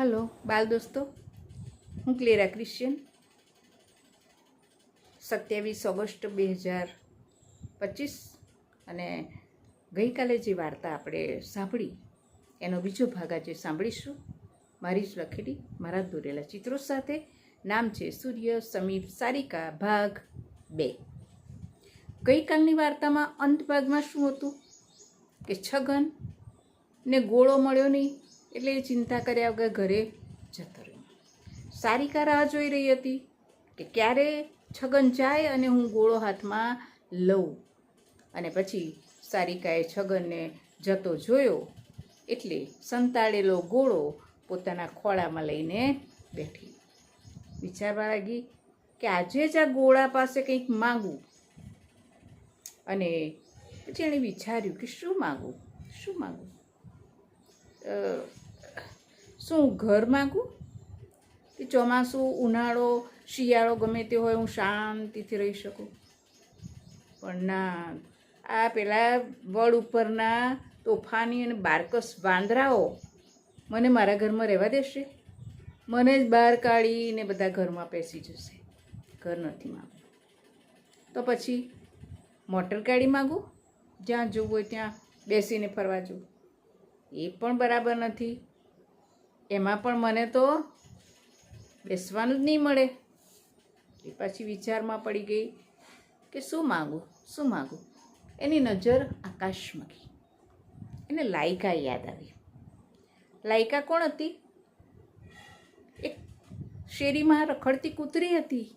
Hello, બાલ દોસ્તો, હું ક્લેરા ક્રિશ્ચિયન. સત્યાવીસ ઓગસ્ટ બે હજાર પચીસ અને ગઈકાલે જે વાર્તા આપણે સાંભળી, એનો બીજો ભાગ આજે સાંભળીશું. મારી જ લખેલી, મારા દોરેલા ચિત્રો સાથે. નામ છે સૂર્ય સમીપ સારિકા, ભાગ બે. ગઈકાલની વાર્તામાં અંત ભાગમાં શું હતું? કે છગન ને ગોળો મળ્યો નહીં. એટલે એ ચિંતા કર્યા વગર ઘરે જતો રહ્યો. સારિકા રાહ જોઈ રહી હતી કે ક્યારે છગન જાય અને હું ગોળો હાથમાં લઉં. અને પછી સારિકાએ છગનને જતો જોયો એટલે સંતાડેલો ગોળો પોતાના ખોળામાં લઈને બેઠી. વિચારવા લાગી કે આજે જ આ ગોળા પાસે કંઈક માગું. અને પછી એણે વિચાર્યું કે શું માગું? શું માગું? શું ઘર માગું? કે ચોમાસું, ઉનાળો, શિયાળો ગમે તે હોય હું શાંતિથી રહી શકું? પણ ના, આ પેલા વડ ઉપરના તોફાની અને બારકસ વાંદરાઓ મને મારા ઘરમાં રહેવા દેશે. મને જ બહાર કાઢીને બધા ઘરમાં પેસી જશે. ઘર નથી માગું તો પછી મોટર ગાડી માગું? જ્યાં જવું હોય ત્યાં બેસીને ફરવા જવું. એ પણ બરાબર નથી. એમાં પણ મને તો બેસવાનું જ નહીં મળે. એ પાછી વિચારમાં પડી ગઈ કે શું માગું શું માગું? એની નજર આકાશમાં ગઈ. એને લાયકા યાદ આવી. લાયકા કોણ હતી? એક શેરીમાં રખડતી કૂતરી હતી.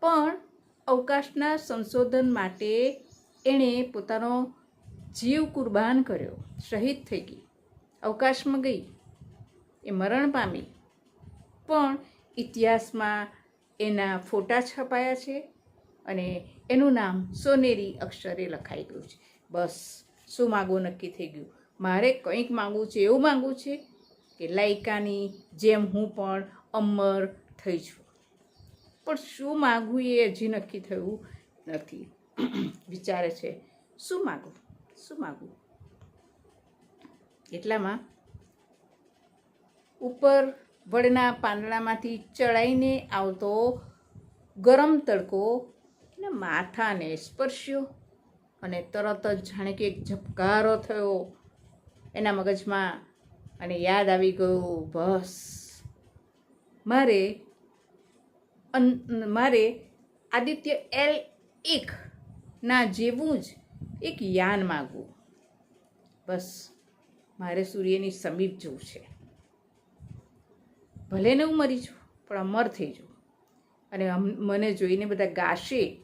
પણ અવકાશના સંશોધન માટે એણે પોતાનો જીવ કુરબાન કર્યો. શહીદ થઈ ગઈ. અવકાશમાં ગઈ. એ મરણ પામી. પણ ઇતિહાસમાં એના ફોટા છપાયા છે અને એનું નામ સોનેરી અક્ષરે લખાઈ ગયું છે. બસ, શું માગવું નક્કી થઈ ગયું? મારે કંઈક માગવું છે, એવું માગવું છે કે લાયકાની જેમ હું પણ અમર થઈ છું. પણ શું માગવું એ હજી નક્કી થયું નથી. વિચારે છે, શું માગું શું માગું એટલામાં ઉપર વડના પાંદડામાંથી ચડાઈને આવતો ગરમ તડકો એના માથાને સ્પર્શ્યો અને તરત જ જાણે કે એક ઝબકારો થયો એના મગજમાં અને યાદ આવી ગયું, બસ, મારે મારે આદિત્ય એલ એક ના જેવું જ એક યાન માગવું. બસ, મારે સૂર્યની સમીપ જવું છે. ભલે ને હું મરી છું પણ અમર થઈ જવું અને મને જોઈને બધા ગાશે.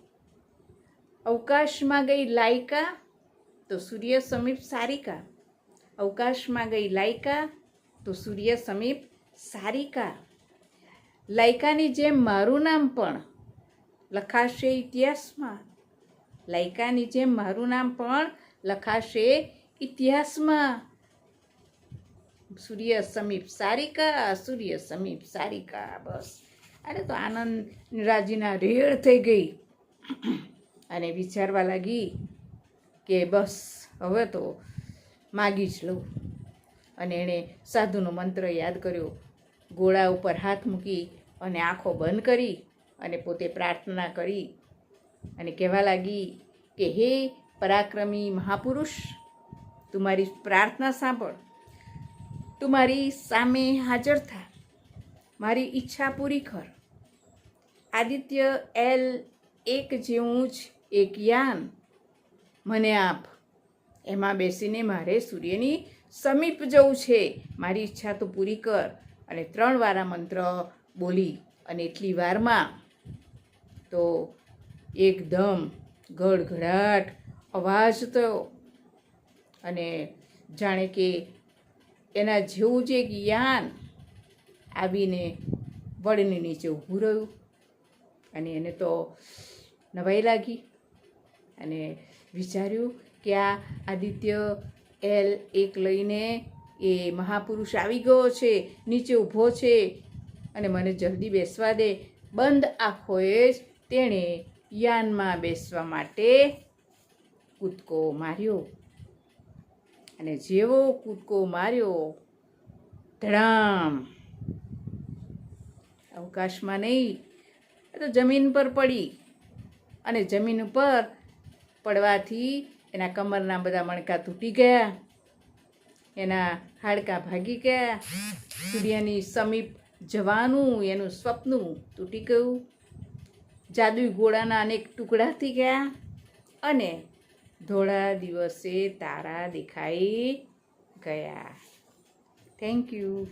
અવકાશમાં ગઈ લાયકા, તો સૂર્ય સમીપ સારિકા. અવકાશમાં ગઈ લાયકા, તો સૂર્ય સમીપ સારિકા. લાયકાની જેમ મારું નામ પણ લખાશે ઇતિહાસમાં. લાયકાની જેમ મારું નામ પણ લખાશે ઇતિહાસમાં. સૂર્ય સમીપ, સારિકા, સૂર્ય સમીપ, સારિકા, બસ. અરે તો આનંદ રાજીના રેડ થઈ ગઈ. અને વિચારવા લાગી કે બસ, હવે તો માગી જ લઉં. અને એણે સાધુનો મંત્ર યાદ કર્યો. ગોળા ઉપર હાથ મૂકી અને આંખો બંધ કરી અને પોતે પ્રાર્થના કરી. અને કહેવા લાગી કે, હે પરાક્રમી મહાપુરુષ, તું મારી પ્રાર્થના સાંભળ. તું મારી સામે હાજર થા. મારી ઈચ્છા પૂરી કર. આદિત્ય એલ એક જેવું જ એક યાન. મને આપ. એમાં બેસીને મારે સૂર્યની સમીપ જવું છે. મારી ઈચ્છા તો પૂરી કર. અને ત્રણ વાર મંત્ર બોલી અને એટલી વારમાં તો એકદમ ગડગડાટ અવાજ થયો. અને જાણે કે એના જેવું જે જ્ઞાન આવીને વડની નીચે ઊભું રહ્યું. અને એને તો નવાઈ લાગી. અને વિચાર્યું કે આ આદિત્ય એલ એક લઈને એ મહાપુરુષ આવી ગયો છે, નીચે ઊભો છે. અને મને જલ્દી બેસવા દે. બંધ આંખોએ જ તેણે યાનમાં બેસવા માટે કૂદકો માર્યો. અને જેવો કૂદકો માર્યો, ધડામ. અવકાશમાં નહીં તો જમીન પર પડી. અને જમીન ઉપર પડવાથી એના કમરના બધા મણકા તૂટી ગયા. એના હાડકાં ભાગી ગયા. સૂર્યની સમીપ જવાનું, એનું સ્વપ્ન તૂટી ગયું. જાદુઈ ગોળાના અનેક ટુકડા થઈ ગયા. અને ધોળા દિવસે તારા દેખાઈ ગયા. Thank you